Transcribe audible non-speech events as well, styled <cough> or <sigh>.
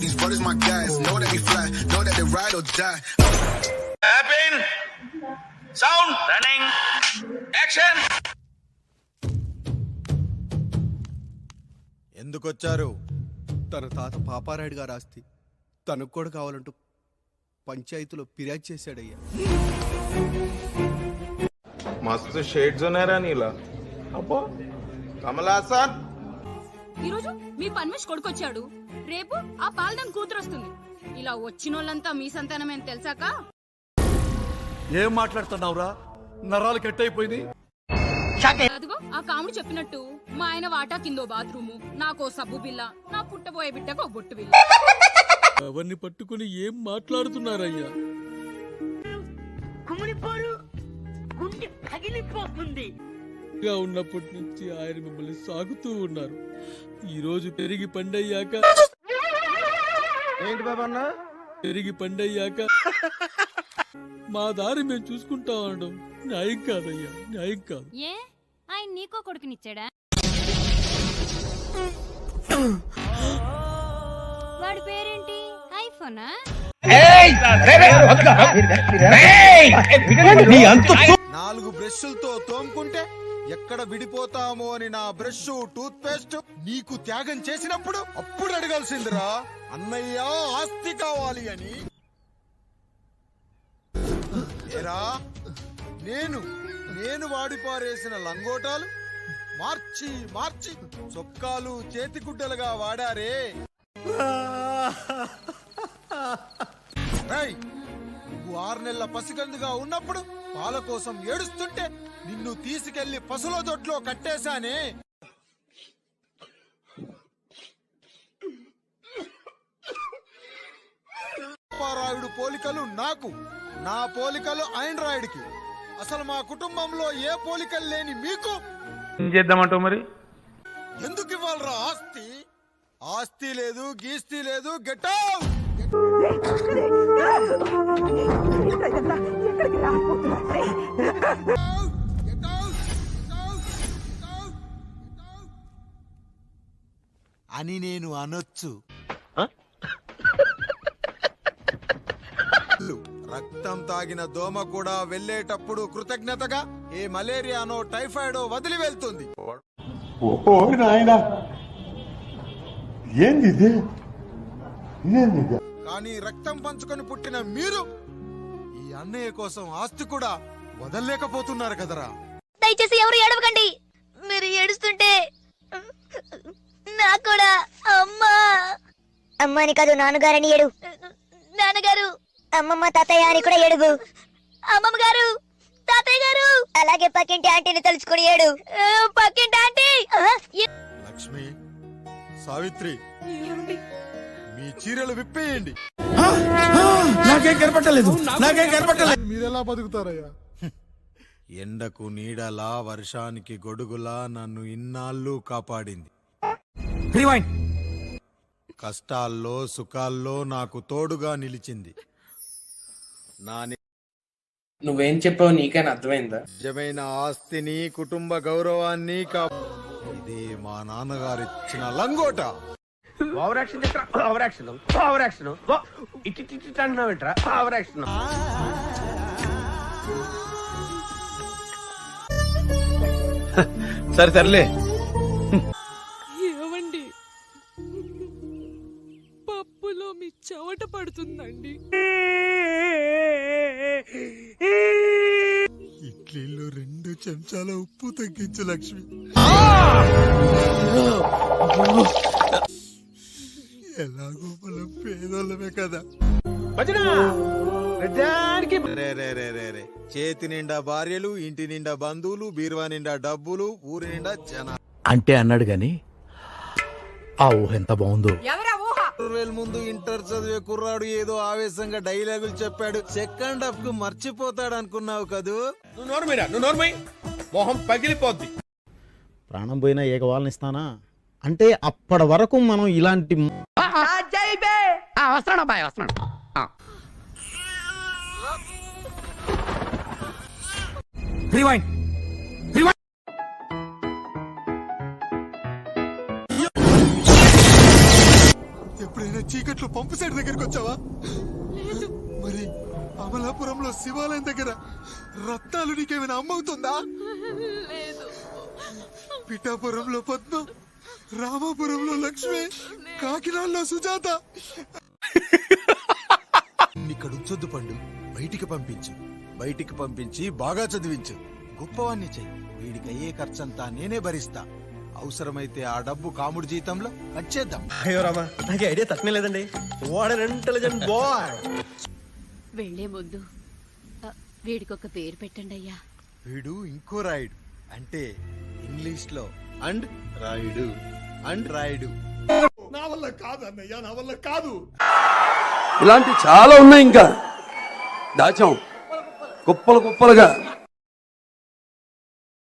These brothers my guys. Know that we fly. Know that they ride or die. Happen. Sound. Running. Action. ఎందుకొచ్చారు తన తాత పాపారాయుడు గారు ఆస్తి తనకు కూడా కావాలంటూ పంచాయతీలో ఫిర్యాదు చేశాడయ్యా మస్తు షేడ్స్ ఉన్నారా నీలా అబ్బో కమలాసన్ ఈరోజు మీ పన్మేష్ కొడుకొచ్చాడు. రేపు ఆ పాల్దం కూతురు వస్తుంది ఇలా వచ్చినోళ్ళంతా మీ సంతానమేని తెలిసాక? ఏం మాట్లాడుతున్నావురా? నరాలు కట్ అయిపోయింది అదిగో ఆ కాముడు చెప్పినట్టు మా ఆయన వాటా కిందో బాత్రూము నాకో సబ్బు బిల్ల నా పుట్టబోయే బిడ్డకు ఓ బొట్టు బిల్ల అవన్నీ పట్టుకుని ఏం మాట్లాడుతున్నారయ్యా? కుమిలిపోరు గుండె పగిలిపోతుంది. గా ఉన్నప్పటి నుంచి ఆయన మిమ్మల్ని సాగుతూ ఉన్నారు. ఈ రోజు పెరిగి పండయ్యాక ఏంటి బాబా అన్న? పెరిగి పండయ్యాక మా దారి మేము చూసుకుంటాం అనడం న్యాయం కాదయ్యా న్యాయం కాదు. ఏ? ఆయన నీకో కొడుకునిచ్చాడా? వాడి పేరేంటి? ఐఫోనా? నాలుగు బ్రష్లతో తోముకుంటే ఎక్కడ విడిపోతామో అని నా బ్రష్ టూత్ పేస్ట్ నీకు త్యాగం చేసినప్పుడు అప్పుడు అడగాల్సిందిరా. అన్నయ్య ఆస్తి కావాలి అని. ఏరా నేను నేను వాడిపారేసిన లంగోటాలు మార్చి మార్చి చొక్కాలు చేతిగుడ్డలుగా వాడారే. నువ్వు ఆరు నెలల పసిగందుగా ఉన్నప్పుడు పాల కోసం ఏడుస్తుంటే నిన్ను తీసుకెళ్ళి పసుల దొడ్లో కట్టేశానే. రాయుడు పోలికలు నాకు నా పోలికలు రాయుడికి. అసలు మా కుటుంబంలో ఏ పోలికలు లేని మీకు? ఏం చేద్దామంటావు మరి? ఎందుకు ఇవ్వాలరా ఆస్తి? ఆస్తి లేదు గీస్తి లేదు గెట్ అని నేను అనొచ్చు. <laughs> రక్తం తాగిన దోమ కూడా వెళ్ళేటప్పుడు కృతజ్ఞతగా ఏ మలేరియానో టైఫాయిడో వదిలి వెళ్తుంది. ఓ నాయనా. ఏంది కానీ రక్తం పంచుకొని పుట్టిన మీరు ఈ అన్నయ్య కోసం ఆస్తి కూడా వదల్లేకపోతున్నారు కదరా. దయచేసి ఎవరు ఏడవకండి మీరు ఏడుస్తుంటే నాకు కూడా అమ్మా అమ్మని కాదు నాన్నగారని ఏడు. నాన్నగారు. అమ్మమ్మ తాతయ్య అని కూడా ఏడుగు. అమ్మమ్మ గారు తాతయ్య గారు. అలాగే పక్కింటి ఆంటీని తలుచుకుని ఏడు. పక్కింటి ఆంటీ. లక్ష్మి సావిత్రి మీ చీరలు విప్పేయండి. నాకేం కనపట్టలేదు నాకేం కనపట్టలేదు. మీరెలా బతుకుతారయ్యా? ఎండకు నీడలా వర్షానికి గొడుగులా నన్ను ఇన్నాళ్ళు కాపాడింది. కష్టాల్లో సుఖాల్లో నాకు తోడుగా నిలిచింది. నా నువ్వేం చెప్పావు నీకైనా అర్థమైందా? నిజమైన ఆస్తిని కుటుంబ గౌరవాన్ని కా ఇది మా నాన్నగారు ఇచ్చిన లంగోట. Over action over action over action ఇటు ఇటు ఇటు అంటున్నావు ఏంట్రా? ఓవర్ యాక్షన్ సరే సర్లే. పడుతుందండి ఇడ్లీలో రెండు చెంచాల ఉప్పు తగ్గించు లక్ష్మి. ఎలాగో మనం పేదోళ్ళమే కదా. చేతి నిండా భార్యలు ఇంటి నిండా బంధువులు బీరువా నిండా డబ్బులు ఊరి నిండా జన అంటే అన్నాడు గాని ఆ ఊహ ఎంత బాగుందో. వేల ముందు ఇంటర్ చదివే కుర్రాడు ఏదో ఆవేశంగా డైలాగులు చెప్పాడు. సెకండ్ హాఫ్కు మర్చిపోతాడు అనుకున్నావు కదూ? నువ్వు నోర్మైనా నువ్వు నోర్మై మొహం పగిలిపోద్ది. ప్రాణం పోయినా ఏకవాలని ఇస్తానా? అంటే అప్పటి వరకు మనం ఇలాంటి వస్తున్నాడు అబ్బాయి వస్తున్నాడు ఎప్పుడైనా చీకట్లో పంపు సైడ్ దగ్గరికి వచ్చావా? మరి అమలాపురంలో శివాలయం దగ్గర రత్నాలు నీకేమైనా అమ్మవుతుందా? పిఠాపురంలో పద్మ రామాపురంలో లక్ష్మి కాకినాడలో సుజాత. ఇక్కడ ఉంచొద్దు పండు. బయటికి పంపించు. బయటికి పంపించి బాగా చదివించు. గొప్పవాణ్ణి చెయ్యి. వీడికి అయ్యే ఖర్చంతా నేనే భరిస్తా. అవసరమైతే ఆ డబ్బు కాముడి జీతంలో వచ్చేద్దాం అయ్యో రామా. నాకు ఐడియా తక్కువ లేదండి. వాట్ అన్ ఇంటెలిజెంట్ బాయ్ వెళ్ళే ముందు ఆ, వీడికొక పేరు పెట్టండి అయ్యా. వీడు ఇంకో రాయుడు అంటే ఇంగ్లీష్లో అండ్ రాయుడు అండ్ రాయుడు నా వల్ల కాదు అన్నయ్య నా వల్ల కాదు. ఇలాంటి చాలా ఉన్నాయి ఇంకా. దాచాం. కుప్పలు కుప్పలుగా.